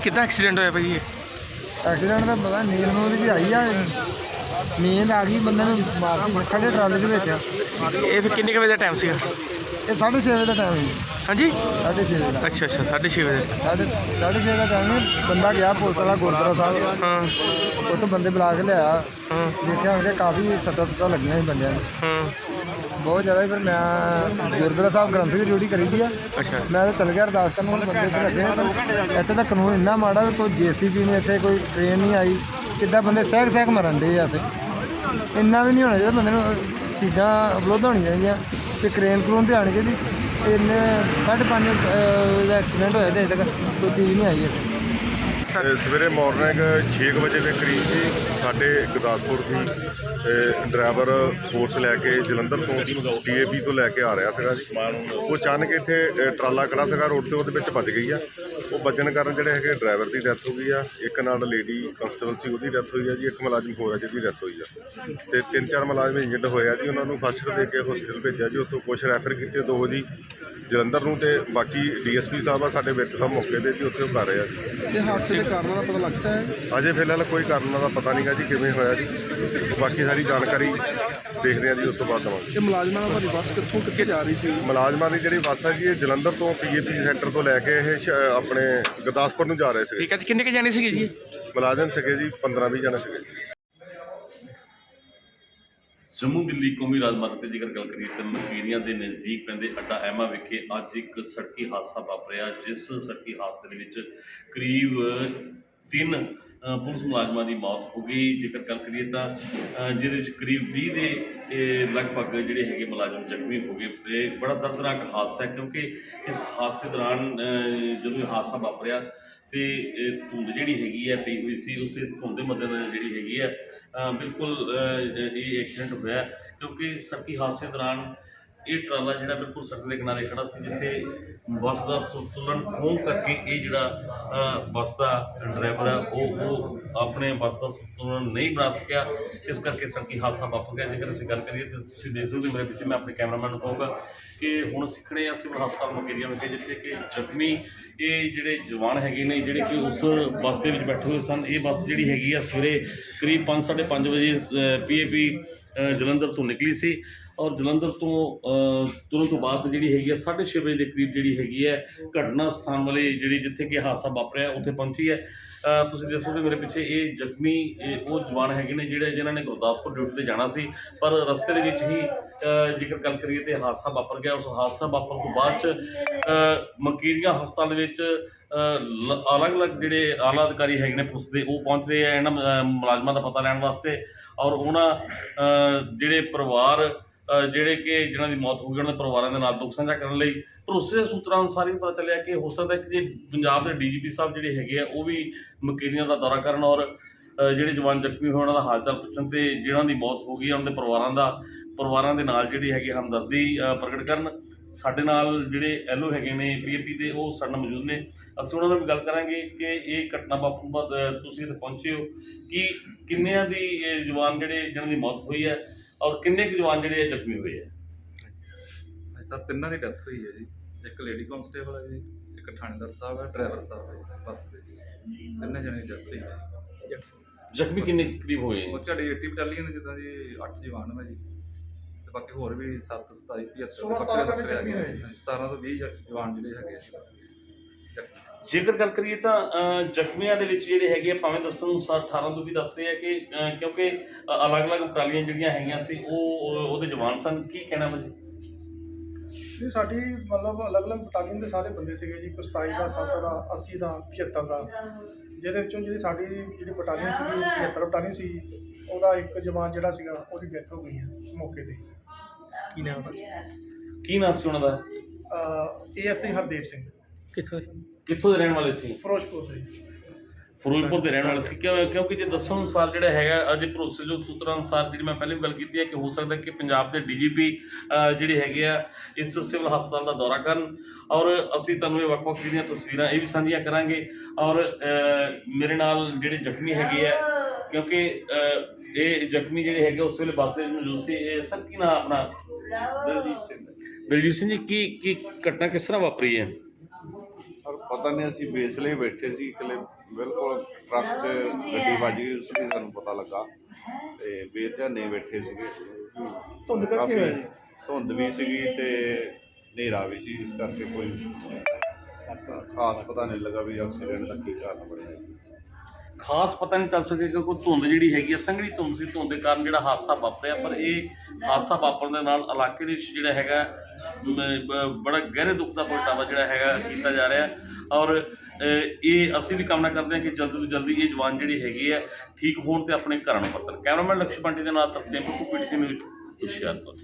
ਕਿੱਦਾਂ ਐਕਸੀਡੈਂਟ ਹੋਇਆ ਭਾਜੀ ਇਹ? ਐਕਸੀਡੈਂਟ ਦਾ ਪਤਾ ਨੀਂਦ ਨੂੰ ਉਹਦੀ 'ਚ ਆਈ ਆ। ਨੀਂਦ ਆ ਗਈ ਬੰਦੇ ਨੂੰ ਮਾਰਦੀ ਖੜੇ ਟਰਾਲੇ ਦੇ ਵਿੱਚ। ਇਹ ਫਿਰ ਕਿੰਨੇ ਕੁ ਵਜੇ ਦਾ ਟਾਈਮ ਸੀਗਾ? ਇਹ 6:30 ਵਜੇ ਦਾ ਟਾਈਮ ਹੈ ਹਾਂਜੀ? 6:30 ਵਜੇ ਦਾ। ਅੱਛਾ ਅੱਛਾ 6:30 ਵਜੇ। ਸਾਢੇ ਸਾਢੇ ਛੇ ਦਾ ਟਾਈਮ ਹੈ। ਬੰਦਾ ਗਿਆ ਪੁਲਿਸ ਵਾਲਾ ਗੁਰਦੁਆਰਾ ਸਾਹਿਬ। ਹਾਂ। ਉੱਥੋਂ ਬੰਦੇ ਬੁਲਾ ਕੇ ਲਿਆਇਆ। ਹਾਂ। ਦੇਖਿਆ ਉਹਦੇ ਕਾਫੀ ਸੱਟਾਂ ਸੁੱਟਾਂ ਲੱਗੀਆਂ ਸੀ ਬੰਦਿਆਂ ਨੂੰ। ਹਾਂ। ਬਹੁਤ ਜ਼ਿਆਦਾ ਸੀ, ਫਿਰ ਮੈਂ ਗੁਰਦੁਆਰਾ ਸਾਹਿਬ ਗ੍ਰੰਥ ਦੀ ਡਿਊਟੀ ਕਰੀ ਦੀ ਆ। ਅੱਛਾ। ਮੈਂ ਤਾਂ ਚਲ ਗਿਆ ਅਰਦਾਸ ਕਰਨ ਹੁਣ ਬੰਦੇ ਤੇ ਲੱਗੇ ਨੇ। ਪਰ ਇੱਥੇ ਤਾਂ ਕਾਨੂੰਨ ਇੰਨਾ ਮਾੜਾ ਵੀ ਕੋਈ ਜੀਸੀਬੀ ਨਹੀਂ ਇੱਥੇ ਕੋਈ ਟ੍ਰੇਨ ਨਹੀਂ ਆਈ। ਕਿੱਦਾਂ ਬੰਦੇ ਸਹਿਕ ਸਹਿਕ ਮਰਨ ਦੇ ਆ ਇੱਥੇ। ਇੰਨਾ ਵੀ ਨਹੀਂ ਹੋਣਾ ਚਾਹੀਦਾ ਬੰਦੇ ਨੂੰ ਚੀਜ਼ਾਂ ਉਪਲਬਧ ਹੋਣੀਆਂ ਚਾਹੀਦੀਆਂ। ਤੇ ਕ੍ਰੇਨ ਕਰੂਨ ਤੇ ਆਣੀ ਚਾਹੀਦੀ। ਤਿੰਨ ਸਾਢੇ ਪੰਜ ਦਾ ਐਕਸੀਡੈਂਟ ਹੋਇਆ ਤੇ ਅਜੇ ਤੱਕ ਕੋਈ ਚੀਜ਼ ਨਹੀਂ ਆਈ ਹੈ ਸਵੇਰੇ ਮਾਰਨਿੰਗ 6 ਕੁ ਵਜੇ ਦੇ ਕਰੀਬ ਜੀ ਸਾਡੇ ਗੁਰਦਾਸਪੁਰ ਦੀ ਡਰਾਈਵਰ ਫੋਰਸ ਲੈ ਕੇ ਜਲੰਧਰ ਤੋਂ ਟੀਏਪੀ ਤੋਂ ਲੈ ਕੇ ਆ ਰਿਹਾ ਸੀਗਾ ਜੀ। ਉਹ ਅਚਾਨਕ ਇੱਥੇ ਟਰਾਲਾ ਖੜਾ ਸੀਗਾ ਰੋਡ ਤੇ, ਉਹਦੇ ਵਿੱਚ ਵੱਜ ਗਈ ਆ। ਉਹ ਵੱਜਣ ਕਾਰਨ ਜਿਹੜੇ ਹੈਗੇ ਡਰਾਈਵਰ ਦੀ ਡੈਥ ਹੋ ਗਈ ਆ। ਇੱਕ ਨਾਲ ਲੇਡੀ ਕਨਸਟੇਬਲ ਸੀ, ਉਹਦੀ ਡੈਥ ਹੋਈ ਆ ਜੀ। ਇੱਕ ਮੁਲਾਜ਼ਮ ਹੋਰ ਆ ਜਿਹਦੀ ਡੈਥ ਹੋਈ ਆ। ਤੇ ਤਿੰਨ ਚਾਰ ਮੁਲਾਜ਼ਮ ਇੰਜਰਡ ਹੋਇਆ ਜੀ। ਉਹਨਾਂ ਨੂੰ ਫਸਟ ਦੇ ਕੇ ਹਸਪੀਟਲ ਭੇਜਿਆ ਜੀ। ਉੱਥੋਂ ਕੁਝ ਰੈਫਰ ਕੀਤੇ, ਦੋ ਜੀ ਜਲੰਧਰ ਨੂੰ ਤੇ ਬਾਕੀ ਡੀਐਸਪੀ ਸਾਹਿਬ ਆ ਸਾਡੇ ਵਿੱਚ ਸਾਹਿਬ ਮੌਕੇ ਤੇ ਜੀ ਉੱਥੇ ਉਹ ਕਰ ਰਹੇ ਆ ਜੀ। ਤੇ ਹਾਦਸੇ ਦੇ ਕਾਰਨਾਂ ਦਾ ਪਤਾ ਲੱਗਦਾ ਹੈ? ਅਜੇ ਫਿਲਹਾਲ ਕੋਈ ਕਾਰਨ ਦਾ ਪਤਾ ਨਹੀਂਗਾ ਜੀ ਕਿਵੇਂ ਹੋਇਆ ਜੀ। ਬਾਕੀ ਸਾਰੀ ਜਾਣਕਾਰੀ ਦੇਖਦੇ ਹਾਂ ਜੀ ਉਸ ਤੋਂ ਬਾਅਦ ਦਵਾਂਗੇ। ਕਿ ਮੁਲਾਜ਼ਮਾਂ ਨਾਲ ਤੁਹਾਡੀ ਬੱਸ ਕਿੱਥੋਂ ਕਿੱਥੇ ਜਾ ਰਹੀ ਸੀ? ਮੁਲਾਜ਼ਮਾਂ ਦੀ ਜਿਹੜੀ ਬੱਸ ਹੈ ਜੀ ਇਹ ਜਲੰਧਰ ਤੋਂ ਪੀਏਪੀ ਸੈਂਟਰ ਤੋਂ ਲੈ ਕੇ ਇਹ ਸ਼- ਆਪਣੇ ਗੁਰਦਾਸਪੁਰ ਨੂੰ ਜਾ ਰਹੇ ਸੀ। ਠੀਕ ਹੈ ਜੀ ਕਿੰਨੇ ਕੁ ਜਾਣੇ ਸੀਗੇ ਜੀ? ਮੁਲਾਜ਼ਮ ਸੀਗੇ ਜੀ 15 20 ਜਣੇ ਸੀਗੇ। ਜੰਮੂ ਦਿੱਲੀ ਕੌਮੀ ਰਾਜਮਾਰਗ ਤੇ ਜੇਕਰ ਗੱਲ ਕਰੀਏ ਤਾਂ ਮਕੀਰੀਆਂ ਦੇ ਨਜ਼ਦੀਕ ਪੈਂਦੇ ਅੱਡਾ ਐਮਾ ਵਿਖੇ ਅੱਜ ਇੱਕ ਸੜਕੀ ਹਾਦਸਾ ਵਾਪਰਿਆ, ਜਿਸ ਸੜਕੀ ਹਾਦਸੇ ਦੇ ਵਿੱਚ ਕਰੀਬ ਤਿੰਨ ਪੁਲਿਸ ਮੁਲਾਜ਼ਮਾਂ ਦੀ ਮੌਤ ਹੋ ਗਈ। ਜੇਕਰ ਗੱਲ ਕਰੀਏ ਤਾਂ ਜਿਹਦੇ ਵਿੱਚ ਕਰੀਬ 20 ਦੇ ਲਗਭਗ ਜਿਹੜੇ ਹੈਗੇ ਮੁਲਾਜ਼ਮ ਜ਼ਖਮੀ ਹੋ ਗਏ। ਇਹ ਬੜਾ ਦਰਦਨਾਕ ਹਾਦਸਾ ਹੈ, ਕਿਉਂਕਿ ਇਸ ਹਾਦਸੇ ਦੌਰਾਨ ਜਦੋਂ ਇਹ ਹਾਦਸਾ ਵਾਪਰਿਆ ਤੇ ਇਹ ਧੁੰਦ ਜਿਹੜੀ ਹੈਗੀ ਹੈ ਪਈ ਹੋਈ ਸੀ, ਉਸੇ ਧੁੰਦ ਦੇ ਮੱਦੇਨਜ਼ਰ ਜਿਹੜੀ ਹੈਗੀ ਹੈ ਬਿਲਕੁਲ ਇਹ ਐਕਸੀਡੈਂਟ ਹੋਇਆ ਕਿਉਂਕਿ ਸੜਕੀ ਹਾਦਸੇ ਦੌਰਾਨ ਇਹ ਟਰਾਲਾ ਜਿਹੜਾ ਬਿਲਕੁਲ ਸੜਕ ਦੇ ਕਿਨਾਰੇ ਖੜਾ ਸੀ, ਜਿੱਥੇ ਬੱਸ ਦਾ ਸੰਤੁਲਨ ਖੋਹ ਕਰਕੇ ਇਹ ਜਿਹੜਾ ਬੱਸ ਦਾ ਡਰਾਈਵਰ ਹੈ, ਉਹ ਉਹ ਆਪਣੇ ਬੱਸ ਦਾ ਸੰਤੁਲਨ ਨਹੀਂ ਬਣਾ ਸਕਿਆ, ਇਸ ਕਰਕੇ ਸੜਕੀ ਹਾਦਸਾ ਵਾਪਰ ਗਿਆ। ਜੇਕਰ ਅਸੀਂ ਗੱਲ ਕਰੀਏ ਤਾਂ ਤੁਸੀਂ ਦੇਖ ਸਕਦੇ ਹੋ ਮੇਰੇ ਪਿੱਛੇ ਮੈਂ ਆਪਣੇ ਕੈਮਰਾਮੈਨ ਨੂੰ ਕਹੂੰਗਾ ਕਿ ਹੁਣ ਸਿੱਖਣੇ ਆ ਸਿਵਲ ਹਸਪਤਾਲ ਮੁਕੇਰੀਆ ਵਿਖੇ, ਜਿੱਥੇ ਕਿ ਜ਼ਖਮੀ ਇਹ ਜਿਹੜੇ ਜਵਾਨ ਹੈਗੇ ਨੇ ਜਿਹੜੇ ਕਿ ਉਸ ਬੱਸ ਦੇ ਵਿੱਚ ਬੈਠੇ ਹੋਏ ਸਨ ਇਹ ਬੱਸ ਜਿਹੜੀ ਹੈਗੀ ਆ ਸਵੇਰੇ ਕਰੀਬ 5:30 ਵਜੇ ਪੀਏਪੀ ਜਲੰਧਰ ਤੋਂ ਨਿਕਲੀ ਸੀ ਔਰ ਜਲੰਧਰ ਤੋਂ ਤੁਰੰਤ ਬਾਅਦ ਜਿਹੜੀ ਹੈਗੀ ਆ 6:30 ਵਜੇ ਦੇ ਕਰੀਬ ਜਿਹੜੀ ਹੈਗੀ ਹੈ ਘਟਨਾ ਸਥਾਨ ਵਾਲੇ ਜਿਹੜੀ ਜਿੱਥੇ ਕਿ ਹਾਦਸਾ ਵਾਪਰਿਆ ਉੱਥੇ ਪਹੁੰਚੀ ਹੈ। ਤੁਸੀਂ ਦੇਖ ਸਕਦੇ ਹੋ ਮੇਰੇ ਪਿੱਛੇ ਇਹ ਜ਼ਖਮੀ ਉਹ ਜਵਾਨ ਹੈਗੇ ਨੇ ਜਿਹੜੇ ਜਿਨ੍ਹਾਂ ਨੇ ਗੁਰਦਾਸਪੁਰ ਡਿਊਟੀ ਤੇ ਜਾਣਾ ਸੀ ਪਰ ਰਸਤੇ ਦੇ ਵਿੱਚ ਹੀ ਅ, ਜੇਕਰ ਗੱਲ ਕਰੀਏ ਤੇ ਹਾਦਸਾ ਵਾਪਰ ਗਿਆ। ਉਸ ਹਾਦਸਾ ਵਾਪਰ ਤੋਂ ਬਾਅਦ ਚ ਅ, ਮਕੀਰੀਆਂ ਹਸਪਤਾਲ ਦੇ ਵਿੱਚ ਅ, ਅਲੱਗ-ਅਲੱਗ ਜਿਹੜੇ ਆਲਾ ਅਧਿਕਾਰੀ ਹੈਗੇ ਨੇ ਪੁਲਿਸ ਦੇ ਉਹ ਪਹੁੰਚ ਰਹੇ ਆ ਇਹਨਾਂ ਮੁਲਾਜ਼ਮਾਂ ਦਾ ਪਤਾ ਲੈਣ ਵਾਸਤੇ ਔਰ ਉਹਨਾਂ ਜਿਹੜੇ ਪਰਿਵਾਰ ਜਿਹੜੇ ਕਿ ਜਿਨ੍ਹਾਂ ਦੀ ਮੌਤ ਹੋ ਗਈ ਉਹਨਾਂ ਦੇ ਪਰਿਵਾਰਾਂ ਦੇ ਨਾਲ ਦੁੱਖ ਸਾਂਝਾ ਕਰਨ ਲਈ ਭਰੋਸੇ ਦੇ ਸੂਤਰਾਂ ਅਨੁਸਾਰ ਹੀ ਪਤਾ ਚੱਲਿਆ ਕਿ ਹੋ ਸਕਦਾ ਕਿ ਜੇ ਪੰਜਾਬ ਦੇ ਡੀਜੀਪੀ ਸਾਹਿਬ ਜਿਹੜੇ ਹੈਗੇ ਆ ਉਹ ਵੀ ਮਕੀਰੀਆਂ ਦਾ ਦੌਰਾ ਕਰਨ ਔਰ ਜਿਹੜੇ ਜਵਾਨ ਜ਼ਖਮੀ ਹੋਏ ਉਹਨਾਂ ਦਾ ਹਾਲ ਚਾਲ ਪੁੱਛਣ ਤੇ ਜਿਨ੍ਹਾਂ ਦੀ ਮੌਤ ਹੋ ਗਈ ਆ, ਉਹਨਾਂ ਦੇ ਪਰਿਵਾਰਾਂ ਦਾ ਪਰਿਵਾਰਾਂ ਦੇ ਨਾਲ ਜਿਹੜੀ ਹੈਗੀ ਹਮਦਰਦੀ ਪ੍ਰਗਟ ਕਰਨ। ਸਾਡੇ ਨਾਲ ਜਿਹੜੇ ਐਲਓ ਹੈਗੇ ਨੇ ਪੀਏਪੀ ਦੇ ਉਹ ਸਾਡੇ ਨਾਲ ਮੌਜੂਦ ਨੇ। ਅਸੀਂ ਉਹਨਾਂ ਨਾਲ ਵੀ ਗੱਲ ਕਰਾਂਗੇ ਕਿ ਇਹ ਘਟਨਾ ਵਾਪਰਨ ਤੋਂ ਬਾਅਦ ਤੁਸੀਂ ਇੱਥੇ ਪਹੁੰਚੇ ਹੋ। ਕਿ ਕਿੰਨਿਆਂ ਦੀ ਇਹ ਜਵਾਨ ਜਿਹੜੇ ਜਿਹਨਾਂ ਦੀ ਮੌਤ ਹੋਈ ਹੈ ਔਰ ਕਿੰਨੇ ਕੁ ਜਵਾਨ ਜਿਹੜੇ ਜ਼ਖਮੀ ਹੋਏ ਹੈ? ਸਰ ਤਿੰਨਾਂ ਦੀ ਡੈਥ ਹੋਈ ਹੈ ਜੀ। ਇੱਕ ਲੇਡੀ ਕਾਂਸਟੇਬਲ ਹੈ ਜੀ ਇੱਕ ਥਾਣੇਦਾਰ ਸਾਹਿਬ ਹੈ ਡਰਾਈਵਰ ਸਾਹਿਬ ਹੈ ਜੀ ਬੱਸ ਦੇ ਤਿੰਨੇ ਜਣੇ ਦੀ ਡੈਥ ਹੋਈ ਹੈ। ਜ਼ਖਮੀ ਕਿੰਨੇ ਕਰੀਬ ਹੋਏ ਉਹ ਤੁਹਾਡੀ 80 ਬਟਾਲੀਅਨ ਜਿੱਦਾਂ ਜੀ 8 ਜਵਾਨ ਹੈ ਜੀ। ਬਾਕੀ ਹੋਰ ਵੀ 7 27 75 ਬੱਕਰੇ ਬੱਕਰੇ ਹੈਗੇ ਆ ਜੀ। 17 ਤੋਂ 20 ਜ- ਜਵਾਨ ਜਿਹੜੇ ਹੈਗੇ ਜੀ ਜੇਕਰ ਗੱਲ ਕਰੀਏ ਤਾਂ ਜ਼ਖਮੀਆਂ ਦੇ ਵਿੱਚ ਜਿਹੜੇ ਹੈਗੇ ਆ, ਭਾਵੇਂ ਦੱਸਣ ਅਨੁਸਾਰ 18 ਤੋਂ ਵੀ ਦੱਸ ਰਹੇ ਆ ਕਿ ਅ, ਕਿਉਂਕਿ ਅ, ਅਲੱਗ-ਅਲੱਗ ਬਟਾਲੀਆਂ ਜਿਹੜੀਆਂ ਹੈਗੀਆਂ ਸੀ ਉਹ ਉਹ- ਉਹਦੇ ਜਵਾਨ ਸਨ। ਕੀ ਕਹਿਣਾ ਭਾਜੀ ਇਹ ਸਾਡੀ ਮਤਲਬ ਅਲੱਗ-ਅਲੱਗ ਬਟਾਲੀਅਨ ਦੇ ਸਾਰੇ ਬੰਦੇ ਸੀਗੇ ਜੀ 27 ਦਾ 7 ਦਾ 80 ਦਾ 75 ਦਾ। ਜਿਹਦੇ ਵਿੱਚੋਂ ਜਿਹੜੀ ਸਾਡੀ ਜਿਹੜੀ ਬਟਾਲੀਅਨ ਸੀਗੀ 75 ਬਟਾਲੀਅਨ ਸੀ ਉਹਦਾ ਇੱਕ ਜਵਾਨ ਜਿਹੜਾ ਸੀਗਾ ਉਹਦੀ ਡੈਥ ਹੋ ਗਈ ਹੈ ਮੌਕੇ ਤੇ। ਕੀ ਨਾਮ ਕੀ ਨਾਮ ਸੀ ਉਹਨਾਂ ਦਾ? ਏਐਸਆਈ ਹਰਦੇਵ ਸਿੰਘ। ਕਿੱਥੋਂ ਕਿੱਥੋਂ ਦੇ ਰਹਿਣ ਵਾਲੇ ਸੀ? ਫਿਰੋਜ਼ਪੁਰ ਦੇ। ਫਿਰੋਜ਼ਪੁਰ ਦੇ ਰਹਿਣ ਵਾਲੇ ਸੀ। ਕਿਉਂ- ਕਿਉਂਕਿ ਜੇ ਦੱਸਣ ਅਨੁਸਾਰ ਜਿਹੜਾ ਹੈਗਾ ਅਜੇ ਭਰੋਸੇਯੋਗ ਸੂਤਰਾਂ ਅਨੁਸਾਰ ਜਿਹੜੀ ਮੈਂ ਪਹਿਲੇ ਵੀ ਗੱਲ ਕੀਤੀ ਹੈ ਕਿ ਹੋ ਸਕਦਾ ਕਿ ਪੰਜਾਬ ਦੇ ਡੀਜੀਪੀ ਜਿਹੜੇ ਹੈਗੇ ਆ ਇਸ ਸਿਵਲ ਹਸਪਤਾਲ ਦਾ ਦੌਰਾ ਕਰਨ। ਔਰ ਅਸੀਂ ਤੁਹਾਨੂੰ ਇਹ ਵੱਖ-ਵੱਖ ਜਿਹੜੀਆਂ ਤਸਵੀਰਾਂ ਇਹ ਵੀ ਸਾਂਝੀਆਂ ਕਰਾਂਗੇ। ਔਰ ਮੇਰੇ ਨਾਲ ਜਿਹੜੇ ਜ਼ਖਮੀ ਹੈਗੇ ਆ ਕਿਉਂਕਿ ਇਹ ਜ਼ਖਮੀ ਜਿਹੜੇ ਹੈਗੇ ਉਸ ਵੇਲੇ ਬੱਸ ਦੇ ਵਿੱਚ ਮੌਜੂਦ ਸੀ ਇਹ ਸਰ ਕੀ ਨਾਮ ਆਪਣਾ? ਦਲਜੀਤ ਸਿੰਘ। ਦਲਜੀਤ ਸਿੰਘ ਜੀ ਕੀ ਕੀ ਘਟਨਾ ਕਿਸ ਤਰ੍ਹਾਂ ਵਾਪਰੀ ਹੈ? ਔਰ ਪਤਾ ਨਹੀਂ ਅਸੀਂ ਬੇਸ ਲਈ ਬੈਠੇ ਸੀ ਇਕੱਲੇ ਬਿਲਕੁਲ ਟਰੱਕ 'ਚ ਗੱਡੀ ਵੱਜ ਗਈ ਉਸ ਵੀ ਸਾਨੂੰ ਪਤਾ ਲੱਗਾ। ਤੇ ਬੇਧਿਆਨੇ ਬੈਠੇ ਸੀਗੇ। ਧੁੰਦ ਕਰਕੇ ਕਾਫੀ ਹੋਇਆ ਜੀ? ਧੁੰਦ ਵੀ ਸੀਗੀ ਤੇ ਹਨੇਰਾ ਵੀ ਸੀ ਇਸ ਕਰਕੇ ਕੋਈ ਖਾਸ ਪਤਾ ਨਹੀਂ ਲੱਗਾ ਵੀ ਐਕਸੀਡੈਂਟ ਦਾ ਕੀ ਕਾਰਨ ਬਣਿਆ। ਖਾਸ ਪਤਾ ਨਹੀਂ ਚੱਲ ਸਕਿਆ ਕਿਉਂਕਿ ਧੁੰਦ ਜਿਹੜੀ ਹੈਗੀ ਆ, ਸੰਘਣੀ ਧੁੰਦ ਸੀ, ਧੁੰਦ ਦੇ ਕਾਰਨ ਜਿਹੜਾ ਹਾਦਸਾ ਵਾਪਰਿਆ, ਪਰ ਇਹ ਹਾਦਸਾ ਵਾਪਰਨ ਦੇ ਨਾਲ ਇਲਾਕੇ ਦੇ ਵਿੱਚ ਜਿਹੜਾ ਹੈਗਾ ਬੜਾ ਗਹਿਰੇ ਦੁੱਖ ਦਾ ਪ੍ਰਗਟਾਵਾ ਜਿਹੜਾ ਹੈਗਾ ਕੀਤਾ ਜਾ ਰਿਹਾ। ਔਰ ਇਹ ਅਸੀਂ ਵੀ ਕਾਮਨਾ ਕਰਦੇ ਹਾਂ ਕਿ ਜਲਦੀ ਤੋਂ ਜਲਦੀ ਇਹ ਜਵਾਨ ਜਿਹੜੀ ਹੈਗੀ ਹੈ ਠੀਕ ਹੋਣ ਤੇ ਆਪਣੇ ਘਰਾਂ ਨੂੰ ਪਰਤਣ ਕੈਮਰਾਮੈਨ ਲਕਸ਼ਮਣ ਜੀ ਦੇ ਨਾਲ ਤਸਲੀਮ ਕੁਪੀਟੀ ਨਿਊਜ਼, ਹੁਸ਼ਿਆਰਪੁਰ।